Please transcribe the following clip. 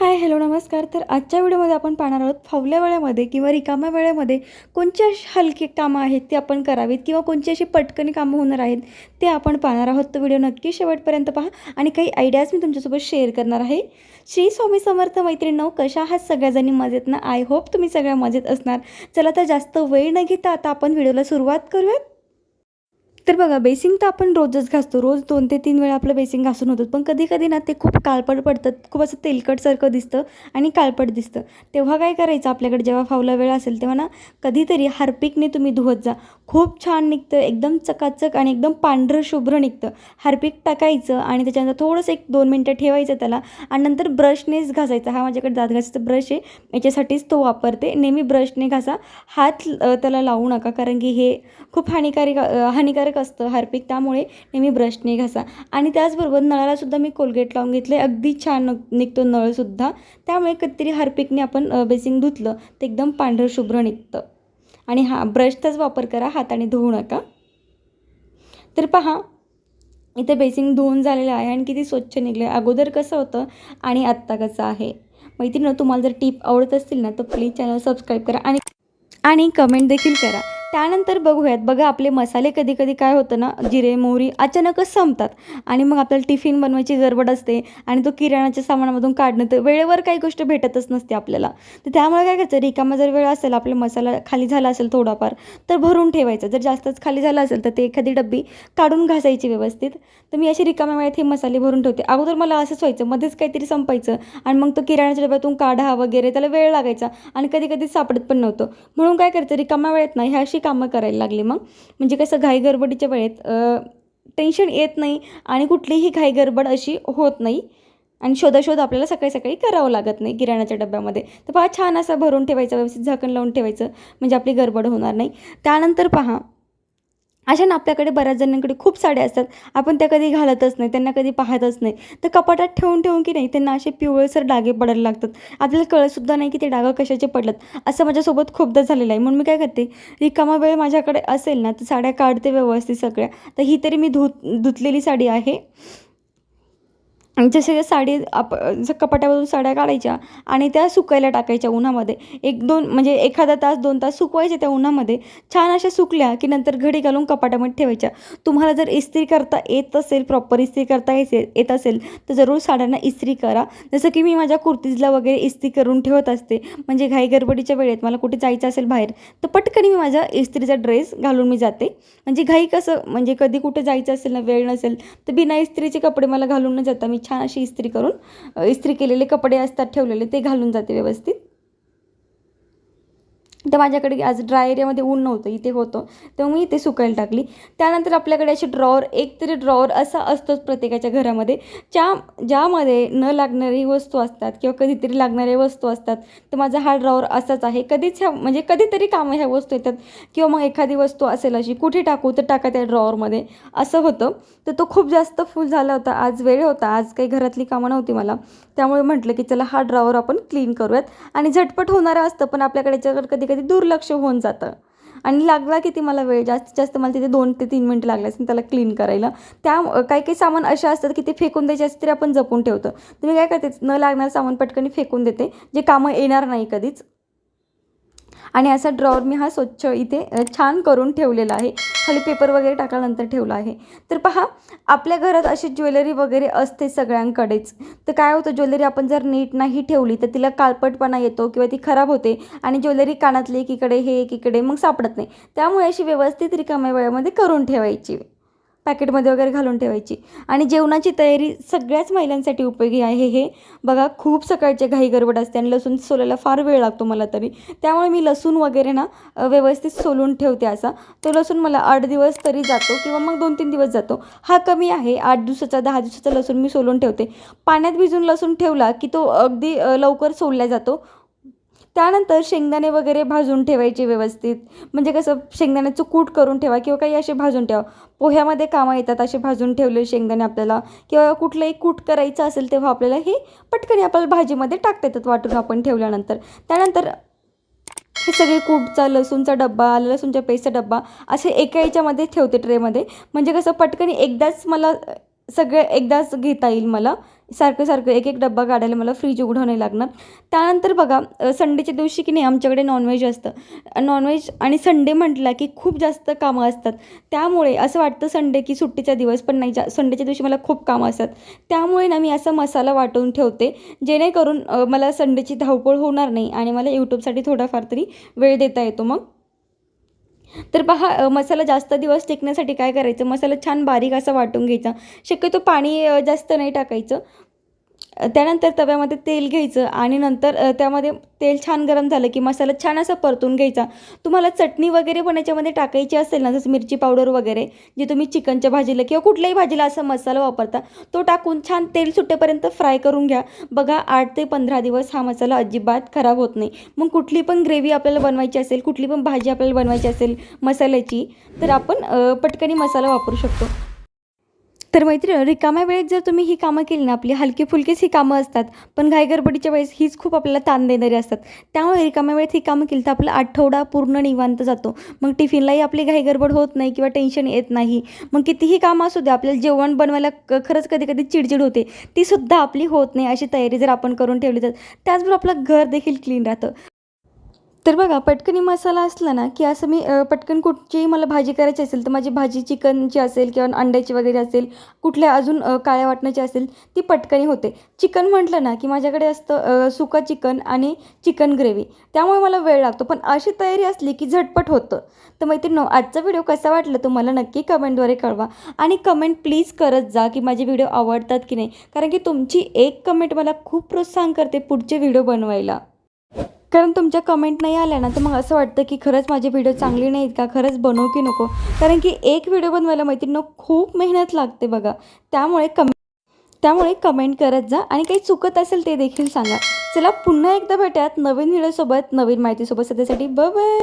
Hi hello नमस्कार. तर आजच्या व्हिडिओमध्ये आपण पाहणार आहोत फावल्या वेळेमध्ये किंवा रिकाम्या वेळेमध्ये कोणती अशी हलकी कामं आहेत ती आपण करावीत किंवा कोणती अशी पटकनी कामं होणार आहेत ते आपण पाहणार आहोत. तो व्हिडिओ नक्की शेवटपर्यंत पहा आणि काही आयडियाज मी तुमच्यासोबत शेअर करणार आहे. श्री स्वामी समर्थ मैत्रिणींनो कशा आहात सगळ्याजणी? मजेत ना? आय होप तुम्ही सगळ्या मजेत असणार. चला तर जास्त वेळ न घेता आता आपण व्हिडिओला सुरुवात करूयात. तर बघा बेसिंग तर आपण रोजच घासतो. रोज दोन ते तीन वेळा आपलं बेसिंग घासून होतं. पण कधी कधी ना ते खूप काळपट पडतात. खूप असं तेलकटसारखं दिसतं आणि काळपट दिसतं. तेव्हा काय करायचं आपल्याकडे? जेव्हा फावला वेळ असेल तेव्हा ना कधीतरी हार्पिकने तुम्ही धुवत जा. खूप छान निघतं. एकदम चकाचक आणि एकदम पांढरं शुभ्र निघतं. हार्पिक टाकायचं आणि त्याच्यानंतर थोडंसं एक दोन मिनटं ठेवायचं त्याला आणि नंतर ब्रशनेच घासायचा. हा माझ्याकडे दात घासायचा ब्रश आहे. याच्यासाठीच तो वापरते. नेहमी ब्रशने घासा. हात त्याला लावू नका कारण की हे खूप हानिकारक हानिकारक असतं हार्पिक त्यामुळे नेहमी ब्रशने घासा. आणि त्याचबरोबर नळालासुद्धा मी कोलगेट लावून घेतले अगदी छान निघतो नळसुद्धा त्यामुळे कधीतरी हार्पिकने आपण बेसिंग धुतलं ते एकदम पांढरं शुभ्र निघतं. आणि हा ब्रशचाच वापर करा हाताने धुवू नका. तर पहा इथे बेसिंग धुवून झालेलं आहे आणि किती स्वच्छ निघले अगोदर कसं होतं आणि आत्ता कसं आहे? मैत्रिणी तुम्हाला जर टीप आवडत असतील ना तर प्लीज चॅनल सबस्क्राईब करा आणि आणि कमेंट देखील करा. त्यानंतर बघूयात. बघा आपले मसाले कधी कधी काय होतं ना जिरे मोहरी अचानकच संपतात. आणि मग आपल्याला टिफिन बनवायची गडबड असते आणि तो किराणाच्या सामानामधून काढणं तर वेळेवर काही गोष्ट भेटतच नसते आपल्याला. तर त्यामुळे काय करायचं? रिकामा जर वेळ असेल आपला मसाला खाली झाला असेल थोडाफार तर भरून ठेवायचं. जर जास्तच खाली झाला असेल तर ते एखादी डब्बी काढून घासायची व्यवस्थित. तर मी अशी रिकाम्या वेळेत हे मसाले भरून ठेवते. अगोदर मला असंच व्हायचं मध्येच काहीतरी संपायचं आणि मग तो किराण्याच्या डब्यातून काढा वगैरे त्याला वेळ लागायचा आणि कधी कधी सापडत पण नव्हतं. म्हणून काय करायचं? रिकाम्या वेळेत ना ह्या अशी कामं करायला लागली मग. म्हणजे कसं घाई गडबडीच्या वेळेत टेन्शन येत नाही आणि कुठलीही घाई गडबड अशी होत नाही. आणि शोधाशोध आपल्याला सकाळी सकाळी करावं लागत नाही किराण्याच्या डब्यामध्ये. तर पहा छान असं भरून ठेवायचं व्यवस्थित झाकण लावून ठेवायचं. म्हणजे आपली गडबड होणार नाही. त्यानंतर पहा अशा ना आपल्याकडे बऱ्याच जणांकडे खूप साड्या असतात. आपण त्या कधी घालतच नाही त्यांना कधी पाहतच नाही. तर कपाटात ठेवून ठेवून की नाही त्यांना असे पिवळसर डागे पडायला लागतात. आपल्याला कळतसुद्धा नाही की ते डागं कशाचे पडलात. असं माझ्यासोबत खूपदा झालेलं आहे. म्हणून मी काय करते रिकामा वेळ माझ्याकडे असेल ना तर साड्या काढते व्यवस्थित सगळ्या. तर ही तरी मी धुत धुतलेली साडी आहे. जसे साडी आप ज- कपाटावरून साड्या काढायच्या आणि त्या सुकायला टाकायच्या उन्हामध्ये. एक दोन म्हणजे एखादा तास दोन तास सुकवायच्या त्या उन्हामध्ये. छान अशा सुकल्या की नंतर घडी घालून कपाटामध्ये ठेवायच्या. तुम्हाला जर इस्त्री करता येत असेल प्रॉपर इस्त्री करता येते येत असेल तर जरूर साड्यांना इस्त्री करा. जसं की मी माझ्या कुर्तीजला वगैरे इस्त्री करून ठेवत असते. म्हणजे घाई गडबडीच्या वेळेत मला कुठे जायचं असेल बाहेर तर पटकन मी माझा इस्त्रीचा ड्रेस घालून मी जाते. म्हणजे घाई कसं म्हणजे कधी कुठे जायचं असेल ना वेळ नसेल तर बिना इस्त्रीचे कपडे मला घालून न जाता मी छान अशी इस्त्री करून इस्त्री केलेले कपडे असतात ठेवलेले ते घालून जाते व्यवस्थित. तर माझ्याकडे आज ड्राय एरियामध्ये ऊन नव्हतं इथे होतं. तेव्हा मी इथे सुकायला टाकली. त्यानंतर आपल्याकडे असे ड्रॉवर एक तरी ड्रॉवर असा असतोच प्रत्येकाच्या घरामध्ये ज्या ज्यामध्ये न लागणारी वस्तू असतात किंवा कधीतरी लागणाऱ्या वस्तू असतात तर माझा हा ड्रॉवर असाच आहे. कधीच ह्या म्हणजे कधीतरी कामं ह्या वस्तू येतात किंवा मग एखादी वस्तू असेल अशी कुठे टाकू तर टाका त्या ड्रॉवरमध्ये असं होतं. तर तो खूप जास्त फुल झाला होता. आज वेळ होता. आज काही घरातली कामं नव्हती मला. त्यामुळे म्हटलं की चला हा ड्रॉवर आपण क्लीन करूयात. आणि झटपट होणारं असतं पण आपल्याकडे याच्याकडे कधी कधी दुर्लक्ष होऊन जातं. आणि लागला किती मला वेळ? जास्तीत जास्त मला तिथे दोन ते तीन मिनटं लागले असतील त्याला क्लीन करायला. त्या काही काही सामान असे असतात की ते फेकून द्यायचे असते तरी आपण जपून ठेवतो. तुम्ही काय करते? न लागणारं सामान पटकन फेकून देते. जे कामं येणार नाही कधीच. आणि असा ड्रॉवर मी हा स्वच्छ इथे छान करून ठेवलेला आहे. खाली पेपर वगैरे टाकल्यानंतर ठेवला आहे. तर पहा आपल्या घरात अशी ज्वेलरी वगैरे असते सगळ्यांकडेच. तर काय होतं ज्वेलरी आपण जर नीट नाही ठेवली तर तिला काळपटपणा येतो किंवा ती खराब होते आणि ज्वेलरी कानातली एकीकडे हे एकीकडे मग सापडत नाही. त्यामुळे अशी व्यवस्थित रिकाम्या वेळामध्ये करून ठेवायची. पॅकेटमध्ये वगैरे घालून ठेवायची. आणि जेवणाची तयारी सगळ्याच महिलांसाठी उपयोगी आहे हे. बघा खूप सकाळचे घाई गडबड असते आणि लसूण सोलायला फार वेळ लागतो मला तरी. त्यामुळे मी लसूण वगैरे ना व्यवस्थित सोलून ठेवते असा. तो लसूण मला आठ दिवस तरी जातो किंवा मग दोन तीन दिवस जातो. हा कमी आहे. आठ दिवसाचा दहा दिवसाचा लसूण मी सोलून ठेवते. पाण्यात भिजून लसूण ठेवला की तो अगदी लवकर सोलला जातो. त्यानंतर शेंगदाणे वगैरे भाजून ठेवायचे व्यवस्थित. म्हणजे कसं शेंगदाण्याचं कूट करून ठेवा किंवा काही असे भाजून ठेवा. पोह्यामध्ये कामं येतात असे भाजून ठेवले शेंगदाणे आपल्याला. किंवा कुठलंही कूट करायचं असेल तेव्हा आपल्याला हे पटकन आपल्याला भाजीमध्ये टाकता येतात वाटून आपण ठेवल्यानंतर. त्यानंतर हे सगळे कूटचा लसूणचा डब्बा आलं लसूणच्या पेस्टचा डब्बा असे एका याच्यामध्ये ठेवते ट्रेमध्ये. म्हणजे कसं पटकन एकदाच मला सगळे एकदाच घेता येईल मला. सारखं सारखं एक एक डब्बा काढायला मला फ्रीज उघडावं नाही लागणार. त्यानंतर बघा संडेच्या दिवशी की नाही आमच्याकडे नॉनव्हेज असतं. नॉनव्हेज आणि संडे म्हटला की खूप जास्त कामं असतात. त्यामुळे असं वाटतं संडे की सुट्टीचा दिवस पण नाही. जा संडेच्या दिवशी मला खूप कामं असतात. त्यामुळे ना मी असा मसाला वाटून ठेवते जेणेकरून मला संडेची धावपळ होणार नाही आणि मला यूट्यूबसाठी थोडाफार तरी वेळ देता येतो मग. तर पहा मसाला जास्त दिवस टिकण्यासाठी काय करायचं? मसाला छान बारीक असा वाटून घ्यायचा. शक्यतो पाणी जास्त नाही टाकायचं. त्यानंतर तव्यामध्ये तेल घ्यायचं आणि नंतर त्यामध्ये तेल छान गरम झालं की मसाला छान असा परतून घ्यायचा. तुम्हाला चटणी वगैरे पण याच्यामध्ये टाकायची असेल ना जसं मिरची पावडर वगैरे जे तुम्ही चिकनच्या भाजीला किंवा कुठल्याही भाजीला असा मसाला वापरता तो टाकून छान तेल सुटेपर्यंत फ्राय करून घ्या. बघा आठ ते पंधरा दिवस हा मसाला अजिबात खराब होत नाही. मग कुठली पण ग्रेव्ही आपल्याला बनवायची असेल कुठली पण भाजी आपल्याला बनवायची असेल मसाल्याची तर आपण पटकनी मसाला वापरू शकतो. तर मैत्रिणी रिकाम्या वेळेत जर तुम्ही ही कामं केली ना आपली हलकी फुलकीच ही कामं असतात पण घाईगडबडीच्या वेळेस हीच खूप आपल्याला ताण देणारी असतात. त्यामुळे रिकाम्या वेळेत ही कामं केली तर आपला आठवडा पूर्ण निवांत जातो. मग टिफिनलाही आपली घाईगडबड होत नाही किंवा टेन्शन येत नाही. मग कितीही कामं असू द्या आपल्याला जेवण बनवायला खरंच कधी कधी चिडचिड होते. ती सुद्धा आपली होत नाही अशी तयारी जर आपण करून ठेवली तर. त्याचबरोबर आपलं घर देखील क्लीन राहतं. तर बघा पटकनी मसाला असला ना की असं मी पटकन कुठचीही मला भाजी करायची असेल तर माझी भाजी चिकनची असेल किंवा अंड्याची वगैरे असेल कुठल्या अजून काळ्या वाटण्याची असेल ती पटकनी होते. चिकन म्हटलं ना की माझ्याकडे असतं सुका चिकन आणि चिकन ग्रेव्ही. त्यामुळे मला वेळ लागतो. पण अशी तयारी असली की झटपट होतं. तर मैत्रिणी आजचा व्हिडिओ कसा वाटला तुम्हाला नक्की कमेंटद्वारे कळवा. आणि कमेंट प्लीज करत जा की माझे व्हिडिओ आवडतात की नाही. कारण की तुमची एक कमेंट मला खूप प्रोत्साहन करते पुढचे व्हिडिओ बनवायला. कारण तुमच्या कमेंट नाही आल्या ना तर मग असं वाटतं की खरंच माझे व्हिडिओ चांगले नाहीत का? खरंच बनवू की नको? कारण की एक व्हिडिओ बनवायला मैत्रिणीनं खूप मेहनत लागते बघा. त्यामुळे कमे त्यामुळे कमेंट करत जा. आणि काही चुकत असेल ते देखील सांगा. चला पुन्हा एकदा भेटूयात नवीन व्हिडिओसोबत नवीन माहितीसोबत. सध्यासाठी ब बाय